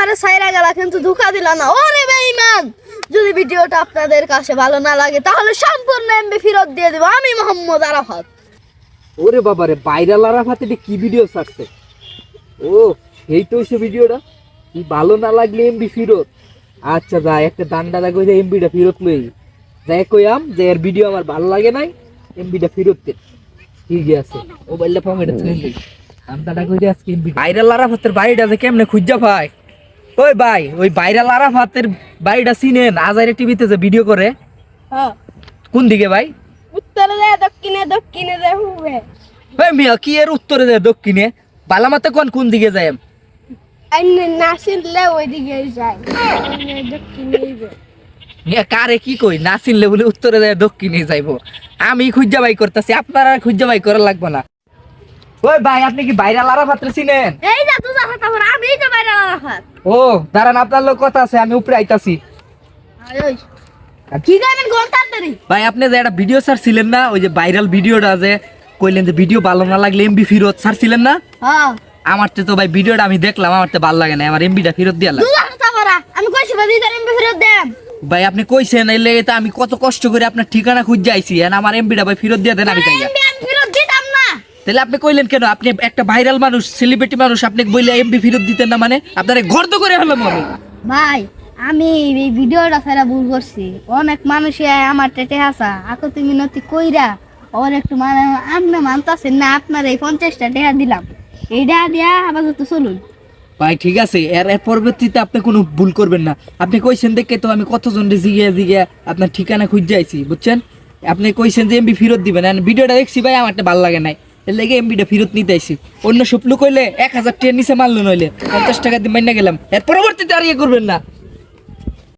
আমারে সাইরা গেলা কিন্তু ধোকা দিলা না। ওরে বেঈমান যদি ভিডিওটা আপনাদের কাছে ভালো না লাগে তাহলে সম্পূর্ণ এমবি ফেরত দিয়ে দেবো। আমি মোহাম্মদ আরাফাত। ওরে বাবারে বাইরাল আরাফাত এটা কি ভিডিও ছাড়ছে? ও এই তো সে ভিডিওটা। কি ভালো না লাগলে এমবি ফিরত? আচ্ছা যা একটা দান্ডা দেখো যে এমবিটা ফিরত লই। যাই কইয়াম যে এর ভিডিও আমার ভালো লাগে নাই এমবিটা ফিরত দে। ঠিক আছে। মোবাইলটা পকেটে তুলে লই। দান্ডাটা কই আজকে এমবি বাইরাল আরাফাতের বাড়িটা যে কেমনে খুঁজা পায়? ওই ভাই ওই বাইরাল আরাফাতের বাড়িটা চিনেন আজারে টিভিতে যে ভিডিও করে? হ্যাঁ। কোন দিকে ভাই? উত্তরে যায় দক্ষিণে দক্ষিণে যায় হুবে। ভাই মিয়া কি এর উত্তরে যায় দক্ষিণে? বালামাতে কোন কোন দিকে যায়? আইনে না চিনলে ওইদিকে যায়। দক্ষিণে যায়। কারে কি কই? না চিনলে বলে উত্তরে যায় দক্ষিণে যাইবো। আমি খুঁজা বাই করতেছি আপনারা খুঁজা বাই করা লাগবে না। ওই ভাই আপনি কি বাইরে লারা পাত্রে চিনেন এই যা তুই তারপর আমি তো বাইরে রাখাত ও দাঁড়ান আপনার লোক কথা আছে আমি উপরে আইতাছি। কি গাবেন কোন তাড়াতাড়ি? ভাই আপনি যে একটা ভিডিও ছাড়ছিলেন না ওই যে ভাইরাল ভিডিওটা যে কইলেন যে ভিডিও ভালো না লাগলে এমবি ফেরত ছাড়ছিলেন না? হ্যাঁ। আমার তো তো ভাই ভিডিওটা আমি দেখলাম আমার তো ভালো লাগে না আমার এমবিটা ফেরত দিয়ে তারপর আমি কইছি বাদি তার এমবি ফেরত দেন। ভাই আপনি কইছেন এই লেগে আমি কত কষ্ট করে আপনার ঠিকানা খুঁজে আইছি আর আমার এমবিটা ভাই ফেরত দিয়ে দেন আমি যাই এমবি আমি ফেরত দিতাম না তাহলে আপনি কইলেন কেন? আপনি একটা ভাইরাল মানুষ সেলিব্রিটি মানুষ আপনি বইলে এমবি ফেরত দিতেন না মানে? আপনার ঘর তো করে হলাম আমি। ভাই আমি এই ভিডিওটা ফেরা ভুল করছি। অনেক মানুষ আমার টেটে আসা আকো তুমি নতি কইরা ওর একটু মানে আপনি মানতাছেন না আপনার এই পঞ্চাশটা টাকা দিলাম। এইটা দিয়া আপাতত চলুন। ভাই ঠিক আছে। এর এর পরবর্তীতে আপনি কোনো ভুল করবেন না। আপনি কইছেন দেখে তো আমি কতজন জিগিয়া জিগিয়া আপনার ঠিকানা খুঁজে আইছি বুঝছেন? আপনি কইছেন যে এমবি ফেরত দিবেন। ভিডিওটা দেখছি ভাই আমারটা ভালো লাগে নাই। লেগে এমবিটা ফেরত নিতে আইছি। অন্য সপলু কইলে এক হাজার টাকা নিচে মারলো নইলে। পঞ্চাশ টাকা দিয়ে মাইনা গেলাম। এর পরবর্তীতে আর ইয়ে করবেন না।